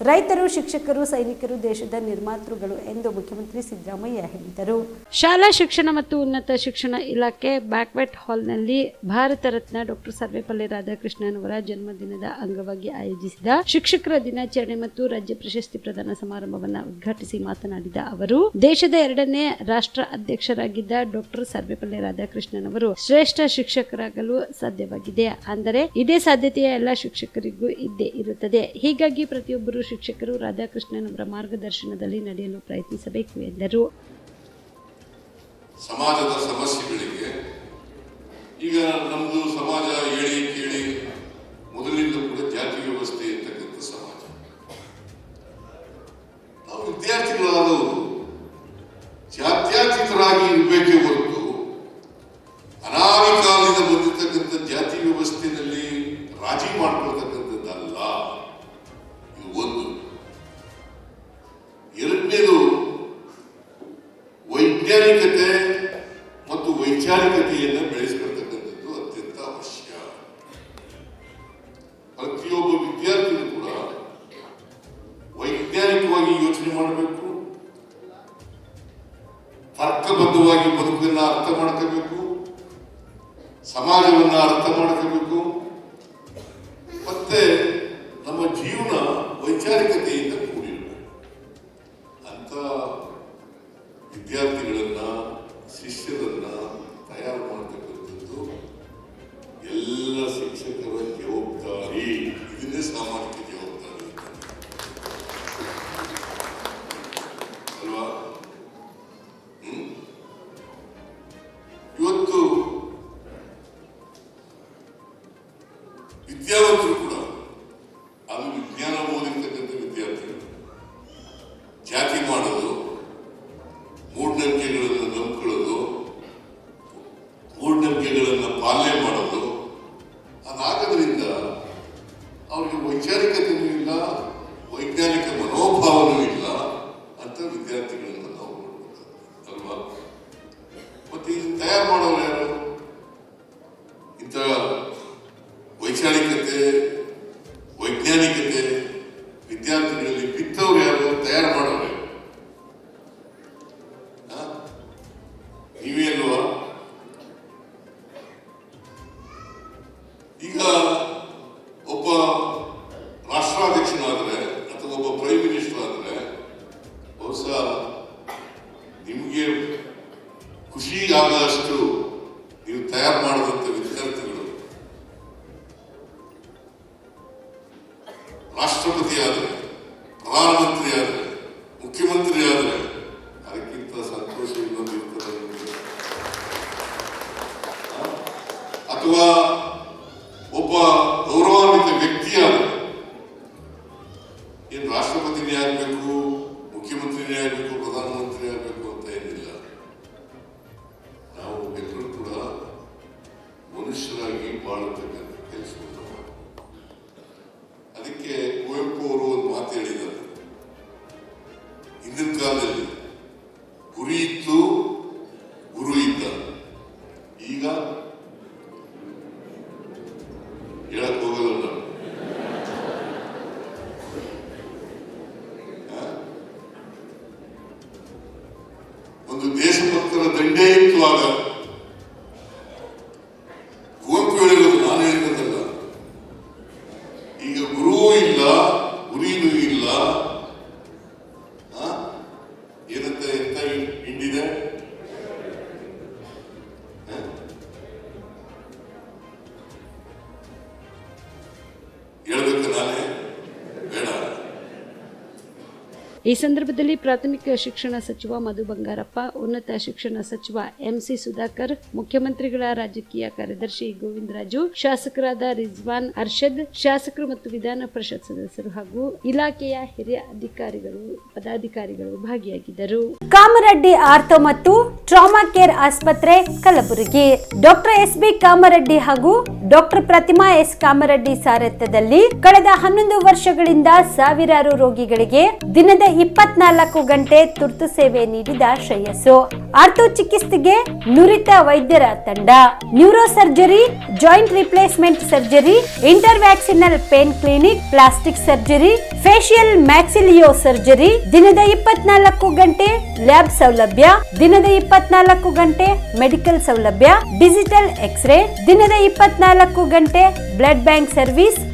ರೈತರು, ಶಿಕ್ಷಕರು, ಸೈನಿಕರು, ದೇಶದ ನಿರ್ಮಾತೃಗಳು ಎಂದು ಮುಖ್ಯಮಂತ್ರಿ ಸಿದ್ದರಾಮಯ್ಯ ಹೇಳಿದರು. ಶಾಲಾ ಶಿಕ್ಷಣ ಮತ್ತು ಉನ್ನತ ಶಿಕ್ಷಣ ಇಲಾಖೆ ಬ್ಯಾಕ್ವೆಟ್ ಹಾಲ್ನಲ್ಲಿ ಭಾರತ ರತ್ನ ಡಾಕ್ಟರ್ ಸರ್ವೇಪಲ್ಲಿ ರಾಧಾಕೃಷ್ಣನ್ ಅವರ ಜನ್ಮದಿನದ ಅಂಗವಾಗಿ ಆಯೋಜಿಸಿದ ಶಿಕ್ಷಕರ ದಿನಾಚರಣೆ ಮತ್ತು ರಾಜ್ಯ ಪ್ರಶಸ್ತಿ ಪ್ರದಾನ ಸಮಾರಂಭವನ್ನು ಉದ್ಘಾಟಿಸಿ ಮಾತನಾಡಿದ ಅವರು, ದೇಶದ ಎರಡನೇ ರಾಷ್ಟ್ರ ಅಧ್ಯಕ್ಷರಾಗಿದ್ದ ಡಾಕ್ಟರ್ ಸರ್ವೇಪಲ್ಲಿ ರಾಧಾಕೃಷ್ಣನ್ ಅವರು ಶ್ರೇಷ್ಠ ಶಿಕ್ಷಕರಾಗಲು ಸಾಧ್ಯವಾಗಿದೆ. ಅಂದರೆ ಇದೇ ಸಾಧ್ಯತೆಯ ಎಲ್ಲ ಶಿಕ್ಷಕರಿಗೂ ಇದ್ದೇ ಇರುತ್ತದೆ. ಹೀಗಾಗಿ ಪ್ರತಿಯೊಬ್ಬರು ಶಿಕ್ಷಕರು ರಾಧಾಕೃಷ್ಣನ್ ಅವರ ಮಾರ್ಗದರ್ಶನದಲ್ಲಿ ನಡೆಯಲು ಪ್ರಯತ್ನಿಸಬೇಕು ಎಂದರು. ಸಮಾಜದ ಸಮಸ್ಯೆಗಳಿಗೆ ಈಗ ನಮ್ಮದು ಸಮಾಜ ಹೇಳಿ ಕೇಳಿ ವೈಚಾರಿಕತೆಯನ್ನು ಬೆಳೆಸ್ಕೊಳ್ತಕ್ಕಂಥದ್ದು ಅತ್ಯಂತ ಅವಶ್ಯ. ಪ್ರತಿಯೊಬ್ಬ ವಿದ್ಯಾರ್ಥಿಗಳು ಕೂಡ. ವೈಜ್ಞಾನಿಕವಾಗಿ ಯೋಚನೆ ಮಾಡಬೇಕು. ತರ್ಕಬದ್ಧವಾಗಿ ಬದುಕನ್ನ ಅರ್ಥ ಮಾಡ್ಕೋಬೇಕು. ಸಮಾಜವನ್ನ ಅರ್ಥ ಮಾಡ್ಕೋಬೇಕು. ಮತ್ತೆ ನಮ್ಮ ಜೀವನ ವೈಚಾರಿಕತೆಯಿಂದ ಕೂಡಿರಬೇಕು. ಅಂತ ವಿದ್ಯಾರ್ಥಿಗಳನ್ನ, ಶಿಷ್ಯರನ್ನ ಸಾಮಾಜಿಕ ಜವಾಬ್ದಾರಿ ಅಲ್ವಾ ಇವತ್ತು ವಿದ್ಯಾವಂತರು Então, o que é que ರಾಷ್ಟ್ರಪತಿ ಆದರೆ ಪ್ರಧಾನಮಂತ್ರಿ ಆದರೆ ಮುಖ್ಯಮಂತ್ರಿ ಆದರೆ ಅದಕ್ಕಿಂತ ಸಂತೋಷ ಇನ್ನೊಂದು ಅಥವಾ ಒಬ್ಬ ಗೌರವಾನ್ವಿತ ವ್ಯಕ್ತಿಯಾದರೆ ಏನು ರಾಷ್ಟ್ರಪತಿನೇ ಆಗಬೇಕು ಮುಖ್ಯಮಂತ್ರಿನೇ ಆಗಬೇಕು ಪ್ರಧಾನಮಂತ್ರಿ ಈಗ ಹೇಳಕ್ ಹೋಗೋದಲ್ಲ ಒಂದು ದೇಶಭಕ್ತರ ದಂಡೇ ಇತ್ತು ಆಗ ನಾನು ಈಗ ಗುರು ಇಲ್ಲ ಗುರಿನೂ ಇಲ್ಲ ಈ ಸಂದರ್ಭದಲ್ಲಿ ಪ್ರಾಥಮಿಕ ಶಿಕ್ಷಣ ಸಚಿವ ಮಧು ಬಂಗಾರಪ್ಪ, ಉನ್ನತ ಶಿಕ್ಷಣ ಸಚಿವ ಎಂಸಿ ಸುಧಾಕರ್, ಮುಖ್ಯಮಂತ್ರಿಗಳ ರಾಜಕೀಯ ಕಾರ್ಯದರ್ಶಿ ಗೋವಿಂದರಾಜು, ಶಾಸಕರಾದ ರಿಜ್ವಾನ್ ಅರ್ಷದ್, ಶಾಸಕರು ಮತ್ತು ವಿಧಾನ ಪರಿಷತ್ ಸದಸ್ಯರು ಹಾಗೂ ಇಲಾಖೆಯ ಹಿರಿಯ ಅಧಿಕಾರಿಗಳು, ಪದಾಧಿಕಾರಿಗಳು ಭಾಗಿಯಾಗಿದ್ದರು. ಕಾಮರೆಡ್ಡಿ ಆರ್ಥೋ ಮತ್ತು ಟ್ರಾಮಾ ಕೇರ್ ಆಸ್ಪತ್ರೆ, Kalaburagi. Doctor S B Kamareddy ಹಾಗೂ ಡಾಕ್ಟರ್ ಪ್ರತಿಮಾ ಎಸ್ ಕಾಮರೆಡ್ಡಿ ಸಾರಥ್ಯದಲ್ಲಿ ಕಳೆದ ಹನ್ನೊಂದು ವರ್ಷಗಳಿಂದ ಸಾವಿರಾರು ರೋಗಿಗಳಿಗೆ ದಿನದ ಇಪ್ಪತ್ನಾಲ್ಕು ಗಂಟೆ ತುರ್ತು ಸೇವೆ ನೀಡಿದ ಶ್ರೇಯಸ್ಸು. ಆರ್ಥೋ ಚಿಕಿತ್ಸೆಗೆ ನುರಿತ ವೈದ್ಯರ ತಂಡ. Neuro surgery, joint replacement surgery, interventional pain clinic, plastic surgery facial maxillo surgery. ದಿನದ ಇಪ್ಪತ್ನಾಲ್ಕು ಗಂಟೆ ಲ್ಯಾಬ್ ಸೌಲಭ್ಯ. ದಿನದ ಇಪ್ಪತ್ನಾಲ್ಕು ಗಂಟೆ ಮೆಡಿಕಲ್ ಸೌಲಭ್ಯ. Digital X ray. ದಿನದ ಇಪ್ಪತ್ನಾಲ್ಕು ಗಂಟೆ ಬ್ಲಡ್ ಬ್ಯಾಂಕ್ ಸರ್ವಿಸ್.